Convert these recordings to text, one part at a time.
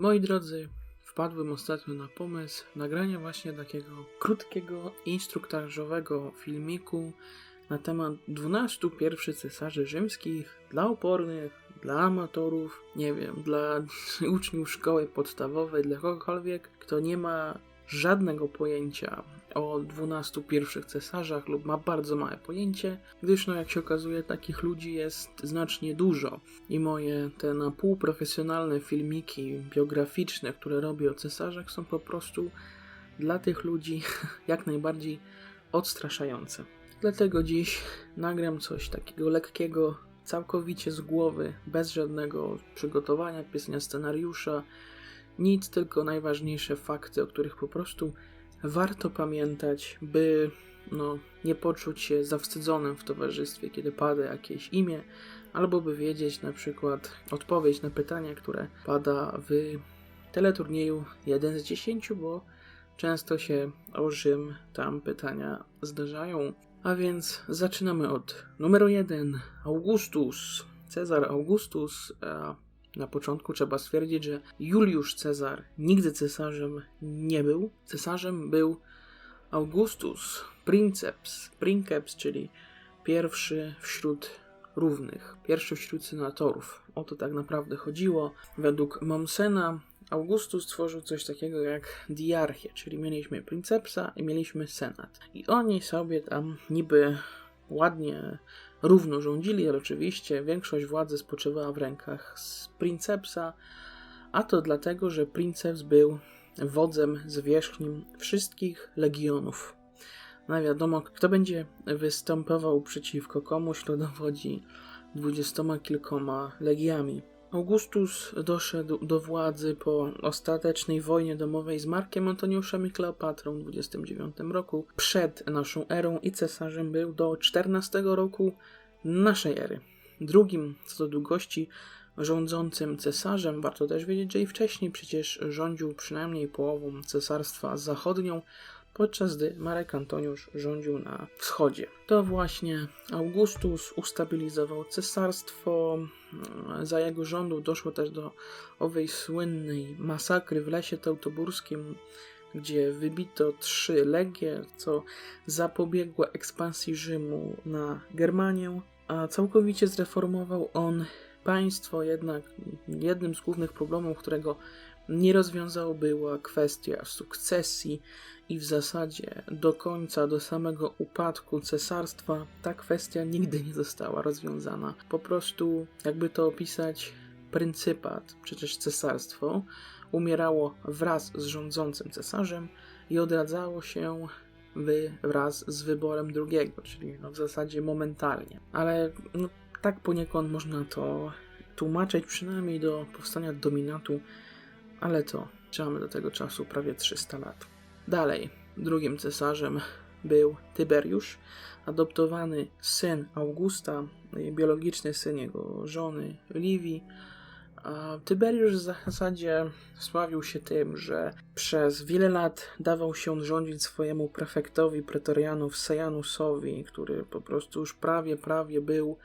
Moi drodzy, wpadłem ostatnio na pomysł nagrania właśnie takiego krótkiego, instruktażowego filmiku na temat 12 pierwszych cesarzy rzymskich dla opornych, dla amatorów, nie wiem, dla uczniów szkoły podstawowej, dla kogokolwiek, kto nie ma żadnego pojęcia o 12 pierwszych cesarzach lub ma bardzo małe pojęcie, gdyż no jak się okazuje takich ludzi jest znacznie dużo i moje te na pół profesjonalne filmiki biograficzne, które robię o cesarzach są po prostu dla tych ludzi jak najbardziej odstraszające. Dlatego dziś nagram coś takiego lekkiego, całkowicie z głowy, bez żadnego przygotowania, pisania scenariusza, nic, tylko najważniejsze fakty, o których po prostu warto pamiętać, by no, nie poczuć się zawstydzonym w towarzystwie, kiedy pada jakieś imię, albo by wiedzieć na przykład odpowiedź na pytanie, które pada w teleturnieju 1 z 10, bo często się o Rzym tam pytania zdarzają. A więc zaczynamy od numeru 1. Augustus. Cezar Augustus. Na początku trzeba stwierdzić, że Juliusz Cezar nigdy cesarzem nie był. Cesarzem był Augustus Princeps, Princeps, czyli pierwszy wśród równych, pierwszy wśród senatorów. O to tak naprawdę chodziło. Według Momsena Augustus stworzył coś takiego jak diarchię, czyli mieliśmy Princepsa i mieliśmy senat. I oni sobie tam niby ładnie równo rządzili, ale oczywiście większość władzy spoczywała w rękach Princepsa, a to dlatego, że Princeps był wodzem zwierzchnim wszystkich legionów. No wiadomo, kto będzie występował przeciwko komuś, to dowodzi dwudziestoma kilkoma legiami. Augustus doszedł do władzy po ostatecznej wojnie domowej z Markiem Antoniuszem i Kleopatrą w 29 roku przed naszą erą i cesarzem był do 14 roku naszej ery. Drugim co do długości rządzącym cesarzem, warto też wiedzieć, że i wcześniej przecież rządził przynajmniej połową cesarstwa zachodnią, podczas gdy Marek Antoniusz rządził na wschodzie. To właśnie Augustus ustabilizował cesarstwo. Za jego rządów doszło też do owej słynnej masakry w lesie teutoburskim, gdzie wybito trzy legie, co zapobiegło ekspansji Rzymu na Germanię, a całkowicie zreformował on państwo, jednak jednym z głównych problemów, którego nie rozwiązał, była kwestia sukcesji i w zasadzie do końca, do samego upadku cesarstwa ta kwestia nigdy nie została rozwiązana. Po prostu, jakby to opisać, pryncypat, przecież cesarstwo, umierało wraz z rządzącym cesarzem i odradzało się wraz z wyborem drugiego, czyli no w zasadzie momentalnie. Ale no, tak poniekąd można to tłumaczyć, przynajmniej do powstania dominatu, ale to trzymamy do tego czasu prawie 300 lat. Dalej, drugim cesarzem był Tyberiusz, adoptowany syn Augusta, biologiczny syn jego żony Liwii. A Tyberiusz w zasadzie sławił się tym, że przez wiele lat dawał się rządzić swojemu prefektowi pretorianów Sejanusowi, który po prostu już prawie, prawie był,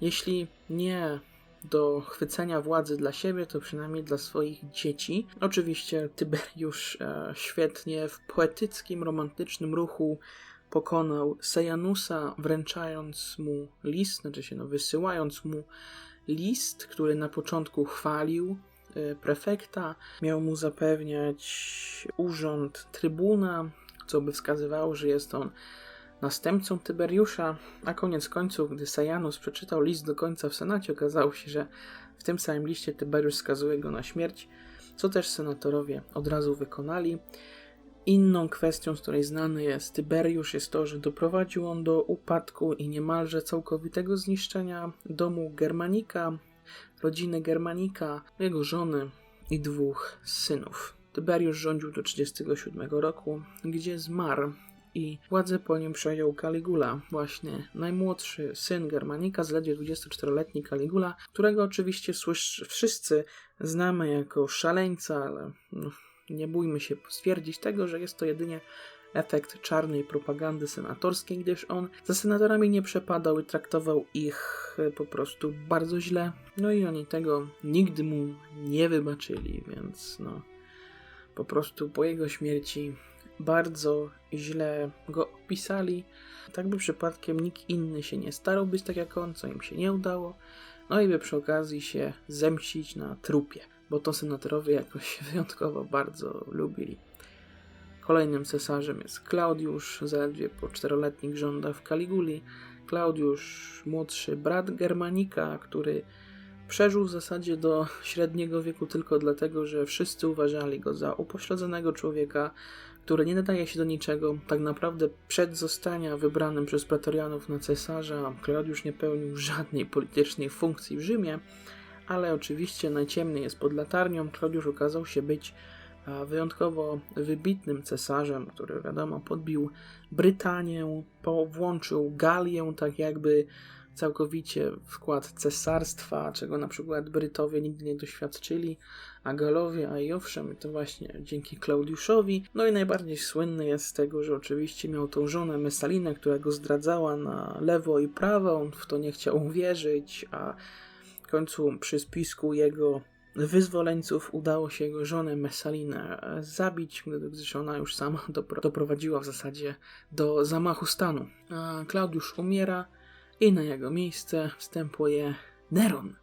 jeśli nie do chwycenia władzy dla siebie, to przynajmniej dla swoich dzieci. Oczywiście Tyberiusz e, świetnie w poetyckim, romantycznym ruchu pokonał Sejanusa, wręczając mu list, znaczy się no, wysyłając mu list, który na początku chwalił e, prefekta, miał mu zapewniać urząd trybuna, co by wskazywało, że jest on następcą Tyberiusza, a koniec końców, gdy Sajanus przeczytał list do końca w Senacie, okazało się, że w tym samym liście Tyberiusz skazuje go na śmierć, co też senatorowie od razu wykonali. Inną kwestią, z której znany jest Tyberiusz, jest to, że doprowadził on do upadku i niemalże całkowitego zniszczenia domu Germanika, rodziny Germanika, jego żony i dwóch synów. Tyberiusz rządził do 37 roku, gdzie zmarł i władzę po nim przejął Caligula, właśnie najmłodszy syn Germanika, zaledwie 24-letni Caligula, którego oczywiście wszyscy znamy jako szaleńca, ale no, nie bójmy się stwierdzić tego, że jest to jedynie efekt czarnej propagandy senatorskiej, gdyż on za senatorami nie przepadał i traktował ich e, po prostu bardzo źle. No i oni tego nigdy mu nie wybaczyli, więc no po prostu po jego śmierci bardzo źle go opisali. Tak by przypadkiem nikt inny się nie starał być tak jak on, co im się nie udało. No i by przy okazji się zemścić na trupie, bo to senatorowie jakoś wyjątkowo bardzo lubili. Kolejnym cesarzem jest Klaudiusz, zaledwie po czteroletnich rządach w Kaliguli. Klaudiusz, młodszy brat Germanika, który przeżył w zasadzie do średniego wieku tylko dlatego, że wszyscy uważali go za upośledzonego człowieka, który nie nadaje się do niczego. Tak naprawdę przed zostania wybranym przez pretorianów na cesarza, Klaudiusz nie pełnił żadnej politycznej funkcji w Rzymie, ale oczywiście najciemniej jest pod latarnią. Klaudiusz okazał się być wyjątkowo wybitnym cesarzem, który wiadomo podbił Brytanię, włączył Galię tak jakby całkowicie w skład cesarstwa, czego na przykład Brytowie nigdy nie doświadczyli, a Galowie, a i owszem, to właśnie dzięki Klaudiuszowi. No i najbardziej słynny jest z tego, że oczywiście miał tą żonę Messalinę, która go zdradzała na lewo i prawo, on w to nie chciał uwierzyć, a w końcu przy spisku jego wyzwoleńców udało się jego żonę Messalinę zabić, gdyż ona już sama doprowadziła w zasadzie do zamachu stanu. Klaudiusz umiera i na jego miejsce wstępuje Neron.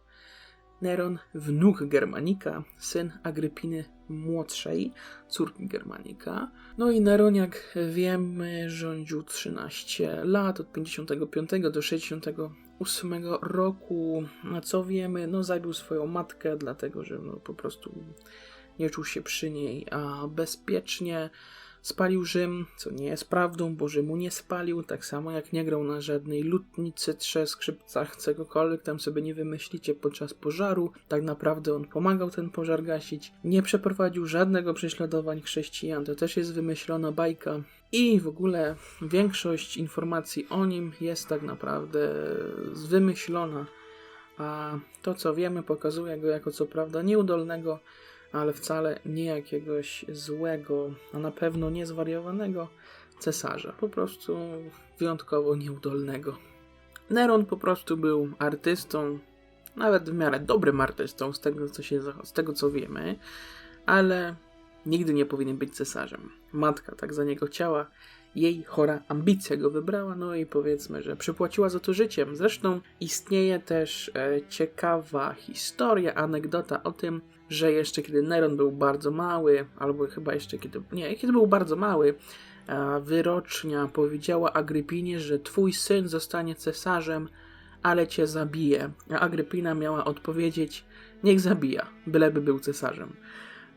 Neron, wnuk Germanika, syn Agrypiny młodszej, córki Germanika. No i Neron, jak wiemy, rządził 13 lat, od 55 do 68 roku. A co wiemy? No zabił swoją matkę, dlatego że no, po prostu nie czuł się przy niej a bezpiecznie. Spalił Rzym, co nie jest prawdą, bo Rzymu nie spalił, tak samo jak nie grał na żadnej lutnicy, trzech skrzypcach, cokolwiek tam sobie nie wymyślicie podczas pożaru. Tak naprawdę on pomagał ten pożar gasić. Nie przeprowadził żadnego prześladowań chrześcijan, to też jest wymyślona bajka. I w ogóle większość informacji o nim jest tak naprawdę wymyślona. A to, co wiemy, pokazuje go jako co prawda nieudolnego ale wcale nie jakiegoś złego, a na pewno nie zwariowanego cesarza. Po prostu wyjątkowo nieudolnego. Neron po prostu był artystą, nawet w miarę dobrym artystą, z tego co, się, z tego, co wiemy, ale nigdy nie powinien być cesarzem. Matka tak za niego chciała, jej chora ambicja go wybrała, no i powiedzmy, że przypłaciła za to życiem. Zresztą istnieje też e, ciekawa historia, anegdota o tym, że jeszcze kiedy Neron był bardzo mały, albo chyba jeszcze kiedy, nie, kiedy był bardzo mały, wyrocznia powiedziała Agrypinie, że twój syn zostanie cesarzem, ale cię zabije. A Agrypina miała odpowiedzieć, niech zabija, byleby był cesarzem.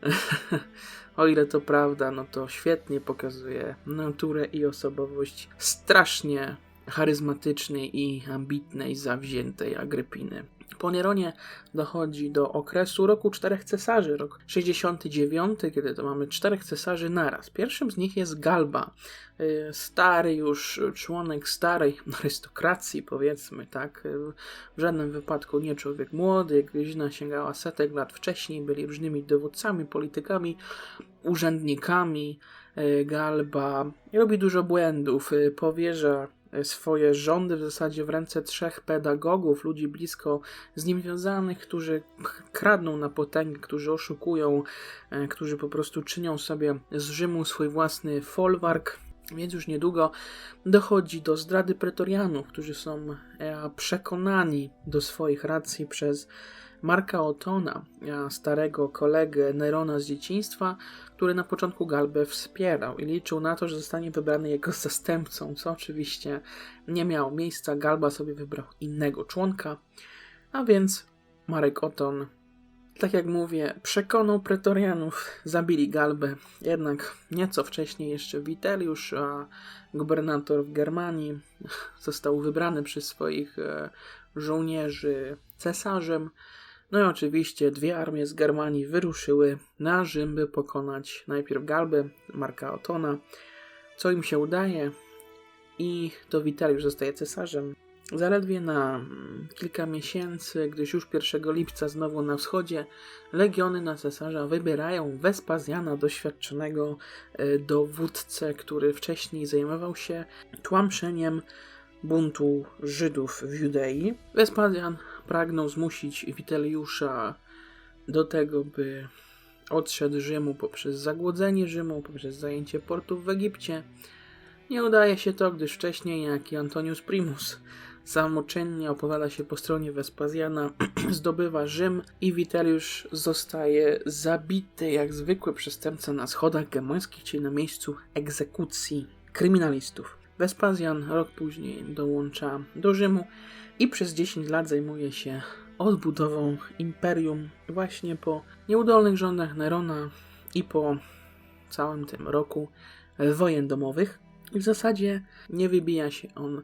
o ile to prawda, no to świetnie pokazuje naturę i osobowość strasznie charyzmatycznej i ambitnej, zawziętej Agrypiny. Po Nieronie dochodzi do okresu roku czterech cesarzy, rok 69, kiedy to mamy czterech cesarzy naraz. Pierwszym z nich jest Galba, y, stary już członek starej arystokracji, powiedzmy tak. W żadnym wypadku nie człowiek młody, Gwieźna sięgała setek lat wcześniej, byli różnymi dowódcami, politykami, urzędnikami. Y, Galba robi dużo błędów, y, powierza swoje rządy w zasadzie w ręce trzech pedagogów, ludzi blisko z nim związanych, którzy kradną na potęgę, którzy oszukują, e, którzy po prostu czynią sobie z Rzymu swój własny folwark. Więc już niedługo dochodzi do zdrady pretorianów, którzy są e, przekonani do swoich racji przez Marka Otona, starego kolegę Nerona z dzieciństwa, który na początku Galbę wspierał i liczył na to, że zostanie wybrany jego zastępcą, co oczywiście nie miało miejsca. Galba sobie wybrał innego członka, a więc Marek Oton, tak jak mówię, przekonał pretorianów, zabili Galbę, jednak nieco wcześniej jeszcze Witeliusz, gubernator w Germanii, został wybrany przez swoich e, żołnierzy cesarzem, no i oczywiście dwie armie z Germanii wyruszyły na Rzym, by pokonać najpierw Galbę, Marka Otona, co im się udaje i to Witaliusz zostaje cesarzem. Zaledwie na mm, kilka miesięcy, gdyż już 1 lipca znowu na wschodzie legiony na cesarza wybierają Wespazjana, doświadczonego e, dowódcę, który wcześniej zajmował się tłamszeniem buntu Żydów w Judei. Wespazjan pragnął zmusić Witeliusza do tego, by odszedł Rzymu poprzez zagłodzenie Rzymu, poprzez zajęcie portów w Egipcie. Nie udaje się to, gdyż wcześniej, jak i Antonius Primus, samoczynnie opowiada się po stronie Wespazjana, zdobywa Rzym i Witeliusz zostaje zabity jak zwykły przestępca na schodach gemońskich, czyli na miejscu egzekucji kryminalistów. Wespazjan rok później dołącza do Rzymu i przez 10 lat zajmuje się odbudową imperium właśnie po nieudolnych rządach Nerona i po całym tym roku wojen domowych. I w zasadzie nie wybija się on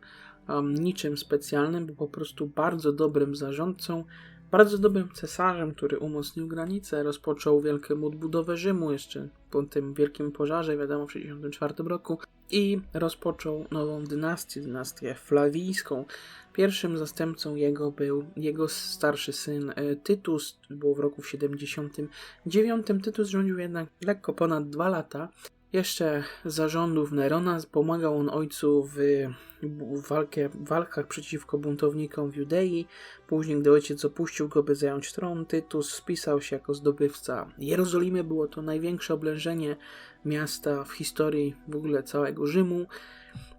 um, niczym specjalnym, był po prostu bardzo dobrym zarządcą, bardzo dobrym cesarzem, który umocnił granice, rozpoczął wielką odbudowę Rzymu jeszcze po tym wielkim pożarze, wiadomo, w 1964 roku i rozpoczął nową dynastię, dynastię flawijską. Pierwszym zastępcą jego był jego starszy syn e, Tytus, było w roku 79. Tytus rządził jednak lekko ponad dwa lata. Jeszcze zarządów Nerona pomagał on ojcu w walkę, walkach przeciwko buntownikom w Judei. Później, gdy ojciec opuścił go, by zająć tron, Tytus spisał się jako zdobywca Jerozolimy. Było to największe oblężenie miasta w historii w ogóle całego Rzymu.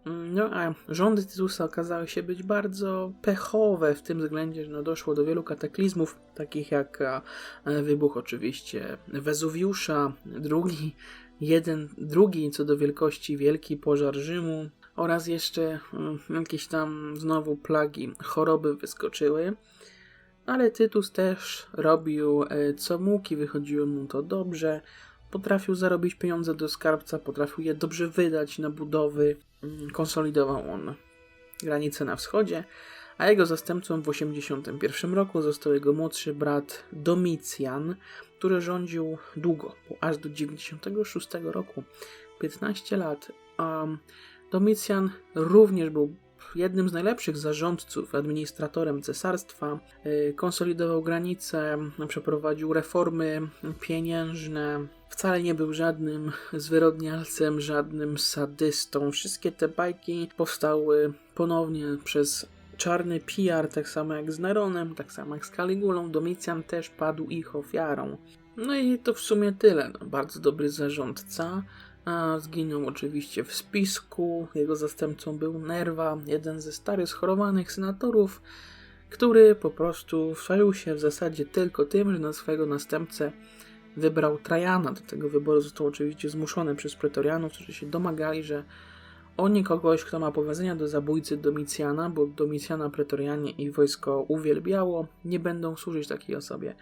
No a rządy Tytusa okazały się być bardzo pechowe w tym względzie, że no, doszło do wielu kataklizmów, takich jak wybuch oczywiście Wezuwiusza, drugi, jeden, drugi co do wielkości wielki pożar Rzymu oraz jeszcze mm, jakieś tam znowu plagi, choroby wyskoczyły. Ale Tytus też robił e, co mógł i wychodziło mu to dobrze. Potrafił zarobić pieniądze do skarbca, potrafił je dobrze wydać na budowy. Mm, Konsolidował on granice na wschodzie, a jego zastępcą w 1981 roku został jego młodszy brat Domicjan, który rządził długo, aż do 96 roku, 15 lat. Um, Domicjan również był jednym z najlepszych zarządców, administratorem cesarstwa, y, konsolidował granice, przeprowadził reformy pieniężne, wcale nie był żadnym zwyrodnialcem, żadnym sadystą. Wszystkie te bajki powstały ponownie przez czarny PR, tak samo jak z Neronem, tak samo jak z Caligulą. Domicjan też padł ich ofiarą. No i to w sumie tyle. No, bardzo dobry zarządca. A zginął oczywiście w spisku. Jego zastępcą był Nerwa, jeden ze starych schorowanych senatorów, który po prostu chwalił się w zasadzie tylko tym, że na swojego następcę wybrał Trajana. Do tego wyboru został oczywiście zmuszony przez pretorianów, którzy się domagali, że oni kogoś, kto ma powiązania do zabójcy Domicjana, bo Domicjana pretorianie i wojsko uwielbiało, nie będą służyć takiej osobie.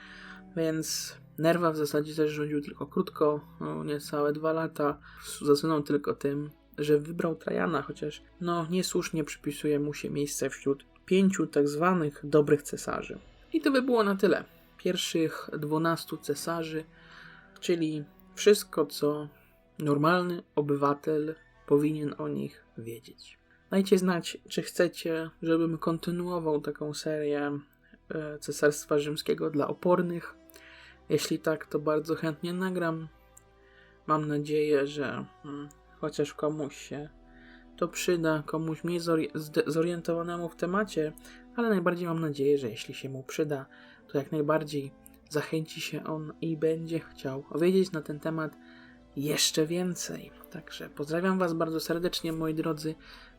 Więc Nerwa w zasadzie też rządził tylko krótko, no, niecałe dwa lata. Zasłynął tylko tym, że wybrał Trajana, chociaż no niesłusznie przypisuje mu się miejsce wśród pięciu tak zwanych dobrych cesarzy. I to by było na tyle. Pierwszych dwunastu cesarzy, czyli wszystko, co normalny obywatel powinien o nich wiedzieć. Dajcie znać, czy chcecie, żebym kontynuował taką serię e, Cesarstwa Rzymskiego dla opornych. Jeśli tak, to bardzo chętnie nagram. Mam nadzieję, że hmm, chociaż komuś się to przyda, komuś mniej zori- zorientowanemu w temacie, ale najbardziej mam nadzieję, że jeśli się mu przyda, to jak najbardziej zachęci się on i będzie chciał wiedzieć na ten temat jeszcze więcej. Także pozdrawiam Was bardzo serdecznie, moi drodzy.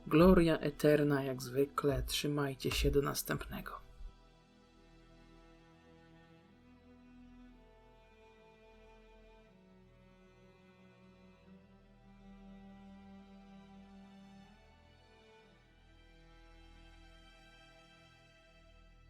Gloria Eterna, jak zwykle. Trzymajcie się do następnego.